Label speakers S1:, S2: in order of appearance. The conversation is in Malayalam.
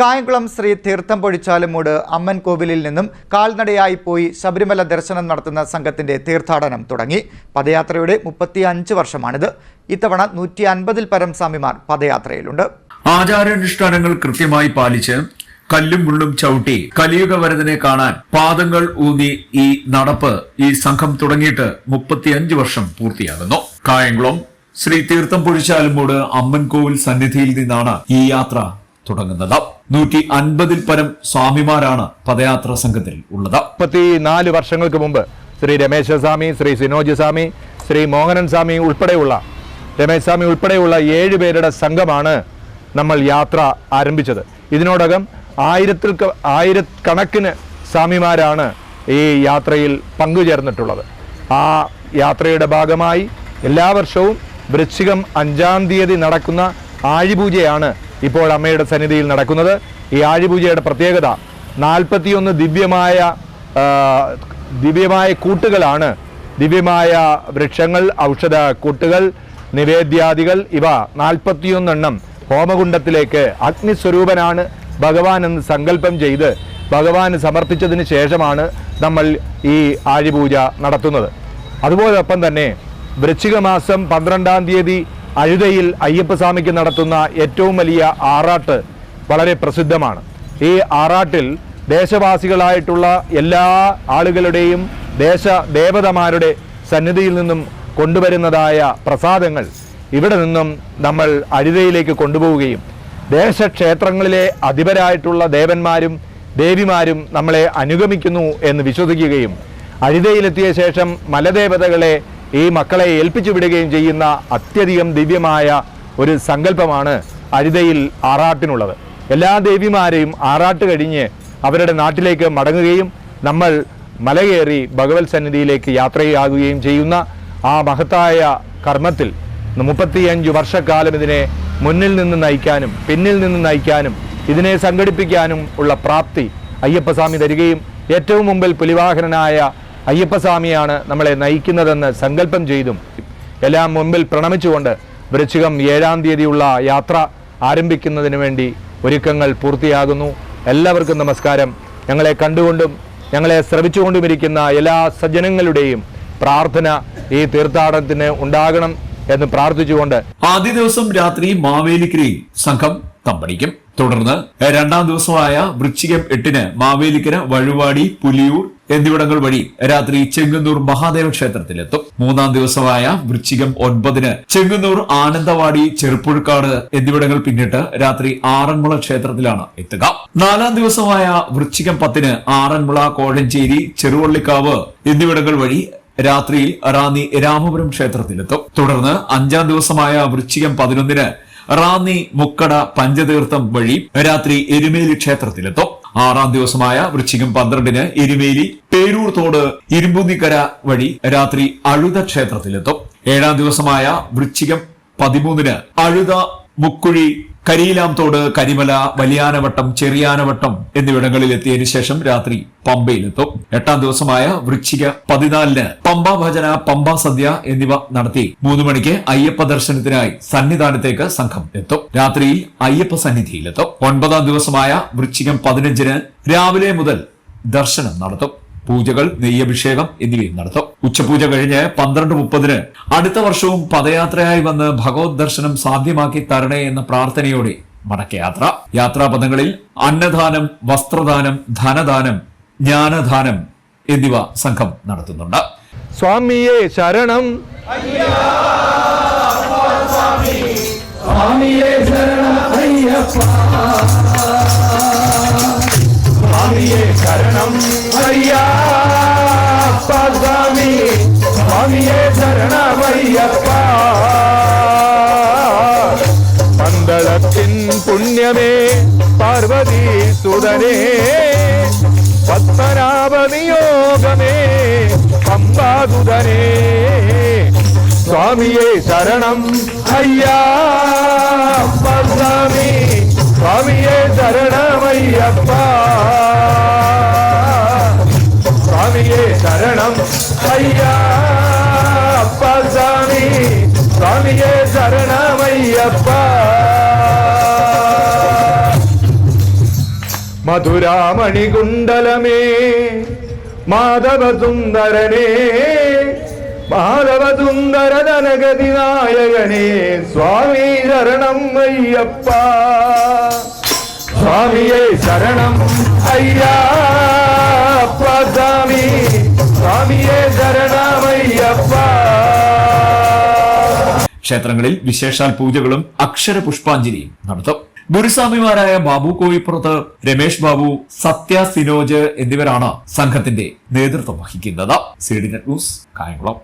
S1: കായംകുളം ശ്രീ തീർത്ഥം പൊഴിച്ചാലുമൂട് അമ്മൻ കോവിലിൽ നിന്നും കാൽനടയായി പോയി ശബരിമല ദർശനം നടത്തുന്ന സംഘത്തിന്റെ തീർത്ഥാടനം തുടങ്ങി. പദയാത്രയുടെ മുപ്പത്തി അഞ്ച് വർഷമാണിത്. ഇത്തവണ നൂറ്റി അൻപതിൽ പരം സ്വാമിമാർ പദയാത്രയിലുണ്ട്.
S2: ആചാരാനുഷ്ഠാനങ്ങൾ കൃത്യമായി പാലിച്ച് കല്ലും മുള്ളും ചവിട്ടി കലിയുഗ വരതിനെ കാണാൻ പാദങ്ങൾ ഊന്നി ഈ നടപ്പ് ഈ സംഘം തുടങ്ങിയിട്ട് മുപ്പത്തിയഞ്ച് വർഷം പൂർത്തിയാകുന്നു. കായംകുളം ശ്രീ തീർത്ഥം പൊഴിച്ചാലുമൂട് അമ്മൻകോവിൽ സന്നിധിയിൽ നിന്നാണ് ഈ യാത്ര തുടങ്ങുന്നത്. നൂറ്റി അൻപതിൽ പരം സ്വാമിമാരാണ് പദയാത്ര സംഘത്തിൽ ഉള്ളത്.
S3: മുപ്പത്തി നാല് വർഷങ്ങൾക്ക് മുമ്പ് ശ്രീ രമേശ സ്വാമി ശ്രീ സിനോജ് സ്വാമി ശ്രീ മോഹനൻ സ്വാമി ഉൾപ്പെടെയുള്ള രമേശ് സ്വാമി ഉൾപ്പെടെയുള്ള ഏഴ് പേരുടെ സംഘമാണ് നമ്മൾ യാത്ര ആരംഭിച്ചത്. ഇതിനോടകം ആയിരത്തിൽ ആയിരക്കണക്കിന് സ്വാമിമാരാണ് ഈ യാത്രയിൽ പങ്കുചേർന്നിട്ടുള്ളത്. ആ യാത്രയുടെ ഭാഗമായി എല്ലാ വർഷവും വൃശ്ചികം അഞ്ചാം തീയതി നടക്കുന്ന ആഴിപൂജയാണ് ഇപ്പോൾ അമ്മയുടെ സന്നിധിയിൽ നടക്കുന്നത്. ഈ ആഴിപൂജയുടെ പ്രത്യേകത നാൽപ്പത്തിയൊന്ന് ദിവ്യമായ ദിവ്യമായ കൂട്ടുകളാണ്. ദിവ്യമായ വൃക്ഷങ്ങൾ ഔഷധ കൂട്ടുകൾ നിവേദ്യാദികൾ ഇവ നാൽപ്പത്തിയൊന്നെണ്ണം ഹോമകുണ്ടത്തിലേക്ക് അഗ്നിസ്വരൂപനാണ് ഭഗവാൻ എന്ന് സങ്കല്പം ചെയ്ത് ഭഗവാന് സമർപ്പിച്ചതിന് ശേഷമാണ് നമ്മൾ ഈ ആഴിപൂജ നടത്തുന്നത്. അതുപോലൊപ്പം തന്നെ വൃശ്ചിക മാസം പന്ത്രണ്ടാം തീയതി അഴുതയിൽ അയ്യപ്പസ്വാമിക്ക് നടത്തുന്ന ഏറ്റവും വലിയ ആറാട്ട് വളരെ പ്രസിദ്ധമാണ്. ഈ ആറാട്ടിൽ ദേശവാസികളായിട്ടുള്ള എല്ലാ ആളുകളുടെയും ദേശ ദേവതമാരുടെ സന്നിധിയിൽ നിന്നും കൊണ്ടുവരുന്നതായ പ്രസാദങ്ങൾ ഇവിടെ നിന്നും നമ്മൾ അഴുതയിലേക്ക് കൊണ്ടുപോവുകയും ദേശക്ഷേത്രങ്ങളിലെ അധിപരായിട്ടുള്ള ദേവന്മാരും ദേവിമാരും നമ്മളെ അനുഗമിക്കുന്നു എന്ന് വിശ്വസിക്കുകയും അഴുതയിലെത്തിയ ശേഷം മലദേവതകളെ ഈ മക്കളെ ഏൽപ്പിച്ചു വിടുകയും ചെയ്യുന്ന അത്യധികം ദിവ്യമായ ഒരു സങ്കല്പമാണ് അരിതയിൽ ആറാട്ടിനുള്ളത്. എല്ലാ ദേവിമാരെയും ആറാട്ട് കഴിഞ്ഞ് അവരുടെ നാട്ടിലേക്ക് മടങ്ങുകയും നമ്മൾ മലകയറി ഭഗവത് സന്നിധിയിലേക്ക് യാത്രയാകുകയും ചെയ്യുന്ന ആ മഹത്തായ കർമ്മത്തിൽ മുപ്പത്തിയഞ്ച് വർഷക്കാലം ഇതിനെ മുന്നിൽ നിന്ന് നയിക്കാനും പിന്നിൽ നിന്ന് നയിക്കാനും ഇതിനെ സംഘടിപ്പിക്കാനും ഉള്ള പ്രാപ്തി അയ്യപ്പസ്വാമി തരികയും ഏറ്റവും മുമ്പിൽ പുലിവാഹനനായ അയ്യപ്പസ്വാമിയാണ് നമ്മളെ നയിക്കുന്നതെന്ന് സങ്കല്പം ചെയ്തും എല്ലാം മുമ്പിൽ പ്രണമിച്ചുകൊണ്ട് വൃശ്ചികം ഏഴാം തീയതിയുള്ള യാത്ര ആരംഭിക്കുന്നതിന് വേണ്ടി ഒരുക്കങ്ങൾ പൂർത്തിയാകുന്നു. എല്ലാവർക്കും നമസ്കാരം. ഞങ്ങളെ കണ്ടുകൊണ്ടും ഞങ്ങളെ ശ്രവിച്ചുകൊണ്ടുമിരിക്കുന്ന എല്ലാ സജ്ജനങ്ങളുടെയും പ്രാർത്ഥന ഈ തീർത്ഥാടനത്തിന് ഉണ്ടാകണം എന്ന് പ്രാർത്ഥിച്ചുകൊണ്ട്
S2: ആദ്യ ദിവസം രാത്രി മാവേലിക്കരയിൽ സംഘം തമ്പടിക്കും തുടർന്ന് രണ്ടാം ദിവസമായ വൃശ്ചികം എട്ടിന് മാവേലിക്കര വഴുവാടി പുലിയൂർ എന്നിവിടങ്ങൾ വഴി രാത്രി ചെങ്ങന്നൂർ മഹാദേവ ക്ഷേത്രത്തിലെത്തും. മൂന്നാം ദിവസമായ വൃശ്ചികം ഒൻപതിന് ചെങ്ങന്നൂർ ആനന്ദവാടി ചെറുപ്പുഴക്കാട് എന്നിവിടങ്ങൾ പിന്നിട്ട് രാത്രി ആറന്മുള ക്ഷേത്രത്തിലാണ് എത്തുക. നാലാം ദിവസമായ വൃശ്ചികം പത്തിന് ആറന്മുള കോഴഞ്ചേരി ചെറുവള്ളിക്കാവ് എന്നിവിടങ്ങൾ വഴി രാത്രിയിൽ റാന്നി രാമപുരം ക്ഷേത്രത്തിലെത്തും. തുടർന്ന് അഞ്ചാം ദിവസമായ വൃശ്ചികം പതിനൊന്നിന് റാന്നി മുക്കട പഞ്ചതീർത്ഥം വഴി രാത്രി എരുമേലി ക്ഷേത്രത്തിലെത്തും. ആറാം ദിവസമായ വൃശ്ചികം പന്ത്രണ്ടിന് എരുമേലി പേരൂർ തോട് ഇരുമ്പുന്നിക്കര വഴി രാത്രി അഴുത ക്ഷേത്രത്തിലെത്തും. ഏഴാം ദിവസമായ വൃശ്ചികം പതിമൂന്നിന് അഴുത മുക്കുഴി കരിയിലാംതോട് കരിമല വലിയാനവട്ടം ചെറിയാനവട്ടം എന്നിവിടങ്ങളിൽ എത്തിയതിനു ശേഷം രാത്രി പമ്പയിലെത്തും. എട്ടാം ദിവസമായ വൃശ്ചിക പതിനാലിന് പമ്പ ഭജന പമ്പ സദ്യ എന്നിവ നടത്തി മൂന്ന് മണിക്ക് അയ്യപ്പ ദർശനത്തിനായി സന്നിധാനത്തേക്ക് സംഘം എത്തും. രാത്രിയിൽ അയ്യപ്പ സന്നിധിയിലെത്തും. ഒൻപതാം ദിവസമായ വൃശ്ചികം പതിനഞ്ചിന് രാവിലെ മുതൽ ദർശനം നടത്തും. പൂജകൾ നെയ്യഭിഷേകം എന്നിവയും നടത്തും. ഉച്ചപൂജ കഴിഞ്ഞ് പന്ത്രണ്ട് മുപ്പതിന് അടുത്ത വർഷവും പദയാത്രയായി വന്ന് ഭഗവത് ദർശനം സാധ്യമാക്കി തരണേ എന്ന പ്രാർത്ഥനയോടെ മടക്കയാത്ര. യാത്രാപഥങ്ങളിൽ അന്നദാനം വസ്ത്രദാനം ധനദാനം ജ്ഞാനദാനം എന്നിവ സംഘം നടത്തുന്നുണ്ട്.
S3: സ്വാമിയെ ശരണം. സ്വാമിയെ ശരണമയ്യപ്പ പന്തളത്തിൻ പുണ്യമേ പാർവതി സുതനേ പത്മനാഭനിയോഗമേ പമ്പാതുതനേ സ്വാമിയെ ശരണം അയ്യപ്പ സ്വാമി സ്വാമിയെ ശരണമയ്യപ്പ സ്വാമിയെ ശരണം അയ്യപ്പ ശരണമയ്യപ്പ മധുരാമണികുണ്ടലമേ മാധവസുന്ദരനേ മാധവസുന്ദര ധനഗതി നായകനേ സ്വാമി ശരണം അയ്യപ്പ സ്വാമിയെ ശരണം അയ്യപ്പ സ്വാമി സ്വാമിയെ ശരണമയ്യപ്പ
S2: ക്ഷേത്രങ്ങളിൽ വിശേഷാൽ പൂജകളും അക്ഷര പുഷ്പാഞ്ജലിയും നടത്തും. ഗുരുസ്വാമിമാരായ ബാബു കോഴിപ്പുറത്ത് രമേഷ് ബാബു സത്യ സിനോജ് എന്നിവരാണ് സംഘത്തിന്റെ നേതൃത്വം വഹിക്കുന്നത്. C D net news Kayamkulam.